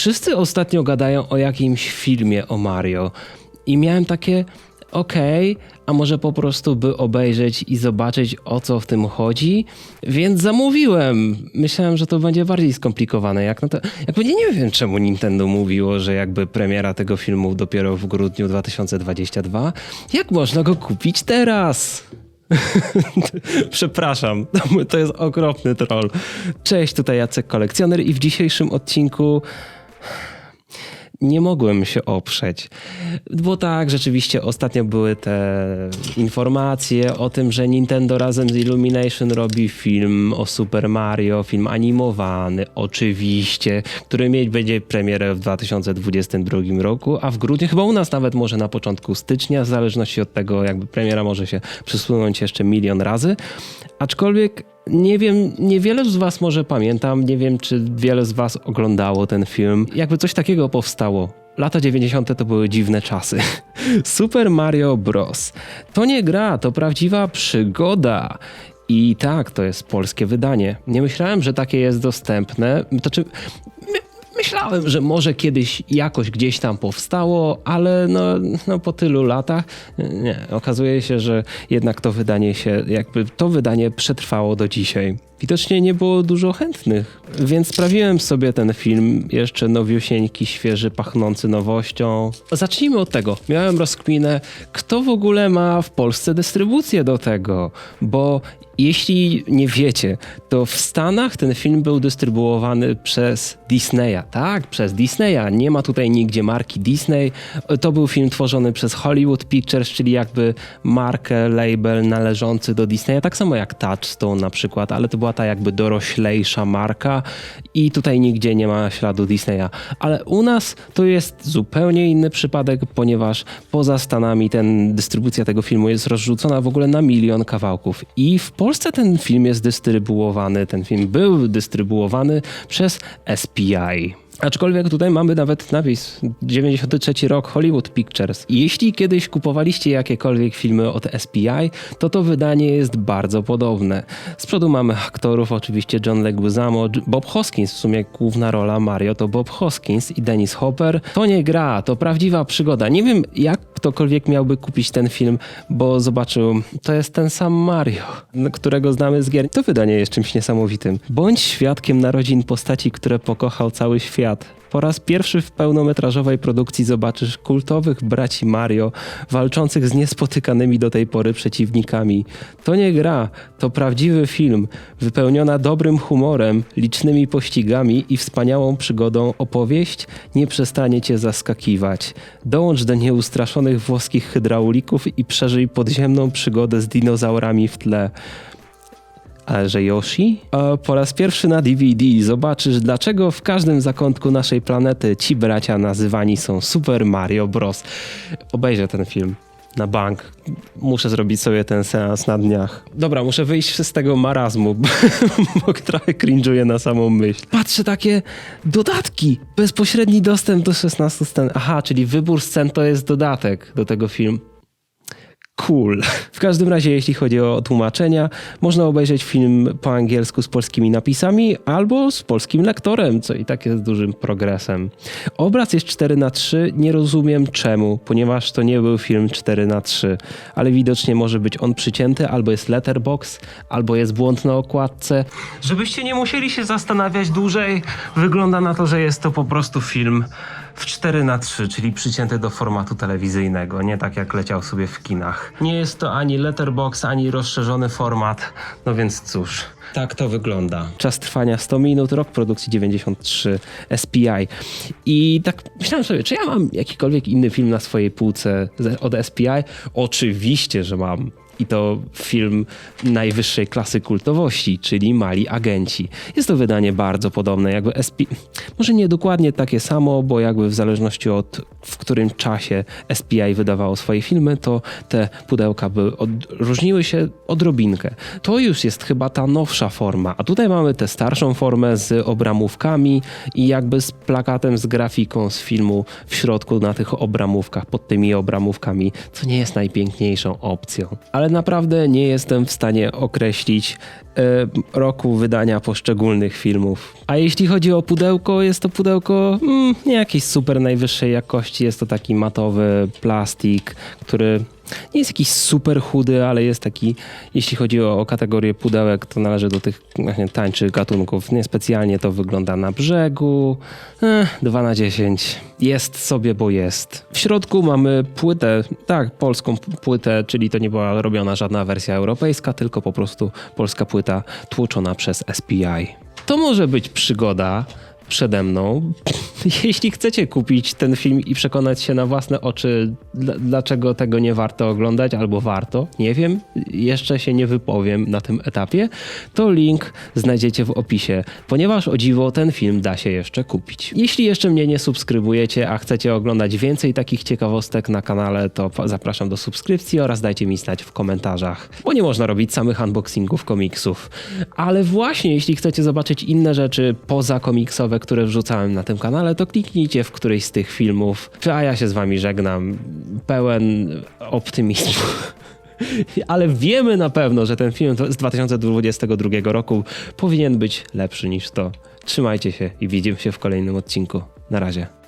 wszyscy ostatnio gadają o jakimś filmie o Mario i miałem takie okej, a może po prostu by obejrzeć i zobaczyć o co w tym chodzi, więc zamówiłem. Myślałem, że to będzie bardziej skomplikowane. Jak no to, jakby nie, nie wiem, czemu Nintendo mówiło, że jakby premiera tego filmu dopiero w grudniu 2022. Jak można go kupić teraz? Przepraszam, to jest okropny troll. Cześć, tutaj Jacek Kolekcjoner i w dzisiejszym odcinku nie mogłem się oprzeć. Bo tak, rzeczywiście ostatnio były te informacje o tym, że Nintendo razem z Illumination robi film o Super Mario, film animowany, oczywiście, który mieć będzie premierę w 2022 roku, a w grudniu, chyba u nas nawet może na początku stycznia, w zależności od tego, jakby premiera może się przesunąć jeszcze milion razy. Aczkolwiek nie wiem, niewiele z was może pamiętam, nie wiem czy wiele z was oglądało ten film. Jakby coś takiego powstało. Lata 90. to były dziwne czasy. Super Mario Bros. To nie gra, to prawdziwa przygoda. I tak, to jest polskie wydanie. Nie myślałem, że takie jest dostępne. To czy Myślałem, że może kiedyś jakoś gdzieś tam powstało, ale no, no po tylu latach nie, okazuje się, że jednak to wydanie się, jakby to wydanie przetrwało do dzisiaj. Widocznie nie było dużo chętnych, więc sprawiłem sobie ten film jeszcze nowiusieńki, świeży, pachnący nowością. Zacznijmy od tego. Miałem rozkminę, kto w ogóle ma w Polsce dystrybucję do tego, bo jeśli nie wiecie, to w Stanach ten film był dystrybuowany przez Disneya. Tak, przez Disneya. Nie ma tutaj nigdzie marki Disney. To był film tworzony przez Hollywood Pictures, czyli jakby markę, label należący do Disneya. Tak samo jak Touchstone na przykład, ale to była ta jakby doroślejsza marka i tutaj nigdzie nie ma śladu Disneya. Ale u nas to jest zupełnie inny przypadek, ponieważ poza Stanami ten dystrybucja tego filmu jest rozrzucona w ogóle na milion kawałków. I w Polsce ten film jest dystrybuowany, ten film był dystrybuowany przez SPI. Aczkolwiek tutaj mamy nawet napis 93 rok Hollywood Pictures. Jeśli kiedyś kupowaliście jakiekolwiek filmy od SPI, to to wydanie jest bardzo podobne. Z przodu mamy aktorów, oczywiście John Leguizamo, Bob Hoskins, w sumie główna rola Mario to Bob Hoskins i Dennis Hopper. To nie gra, to prawdziwa przygoda. Nie wiem jak ktokolwiek miałby kupić ten film, bo zobaczył, to jest ten sam Mario, którego znamy z gier. To wydanie jest czymś niesamowitym. Bądź świadkiem narodzin postaci, które pokochał cały świat. Po raz pierwszy w pełnometrażowej produkcji zobaczysz kultowych braci Mario walczących z niespotykanymi do tej pory przeciwnikami. To nie gra, to prawdziwy film, wypełniona dobrym humorem, licznymi pościgami i wspaniałą przygodą opowieść nie przestanie cię zaskakiwać. Dołącz do nieustraszonych włoskich hydraulików i przeżyj podziemną przygodę z dinozaurami w tle że Yoshi. Po raz pierwszy na DVD zobaczysz, dlaczego w każdym zakątku naszej planety ci bracia nazywani są Super Mario Bros. Obejrzę ten film na bank. Muszę zrobić sobie ten seans na dniach. Dobra, muszę wyjść z tego marazmu, bo, trochę cringe'uję na samą myśl. Patrzę takie dodatki, bezpośredni dostęp do 16 scen. Aha, czyli wybór scen to jest dodatek do tego filmu cool. W każdym razie, jeśli chodzi o tłumaczenia, można obejrzeć film po angielsku z polskimi napisami albo z polskim lektorem, co i tak jest dużym progresem. Obraz jest 4 na 3 nie rozumiem czemu, ponieważ to nie był film 4 na 3 ale widocznie może być on przycięty, albo jest letterbox, albo jest błąd na okładce. Żebyście nie musieli się zastanawiać dłużej, wygląda na to, że jest to po prostu film w 4 na 3 czyli przycięty do formatu telewizyjnego, nie tak jak leciał sobie w kinach. Nie jest to ani letterbox, ani rozszerzony format, no więc cóż. Tak to wygląda. Czas trwania 100 minut, rok produkcji 93 SPI. I tak myślałem sobie, czy ja mam jakikolwiek inny film na swojej półce od SPI? Oczywiście, że mam i to film najwyższej klasy kultowości, czyli Mali Agenci. Jest to wydanie bardzo podobne, jakby SP... Może nie dokładnie takie samo, bo jakby w zależności od w którym czasie SPI wydawało swoje filmy, to te pudełka by różniły się odrobinkę. To już jest chyba ta nowsza forma, a tutaj mamy tę starszą formę z obramówkami i jakby z plakatem, z grafiką z filmu w środku na tych obramówkach, pod tymi obramówkami, co nie jest najpiękniejszą opcją. Ale naprawdę nie jestem w stanie określić e, roku wydania poszczególnych filmów. A jeśli chodzi o pudełko, jest to pudełko mm, nie jakiejś super najwyższej jakości, jest to taki matowy plastik, który nie jest jakiś super chudy, ale jest taki, jeśli chodzi o, o kategorię pudełek, to należy do tych właśnie tańszych gatunków. Niespecjalnie to wygląda na brzegu. Ech, 2 na 10. Jest sobie, bo jest. W środku mamy płytę, tak, polską płytę, czyli to nie była robiona żadna wersja europejska, tylko po prostu polska płyta tłoczona przez SPI. To może być przygoda przede mną. Jeśli chcecie kupić ten film i przekonać się na własne oczy, dl- dlaczego tego nie warto oglądać, albo warto, nie wiem, jeszcze się nie wypowiem na tym etapie, to link znajdziecie w opisie, ponieważ o dziwo ten film da się jeszcze kupić. Jeśli jeszcze mnie nie subskrybujecie, a chcecie oglądać więcej takich ciekawostek na kanale, to zapraszam do subskrypcji oraz dajcie mi znać w komentarzach, bo nie można robić samych unboxingów komiksów. Ale właśnie, jeśli chcecie zobaczyć inne rzeczy poza komiksowe, które wrzucałem na tym kanale, to kliknijcie w któryś z tych filmów. A ja się z wami żegnam, pełen optymizmu. Ale wiemy na pewno, że ten film z 2022 roku powinien być lepszy niż to. Trzymajcie się i widzimy się w kolejnym odcinku. Na razie.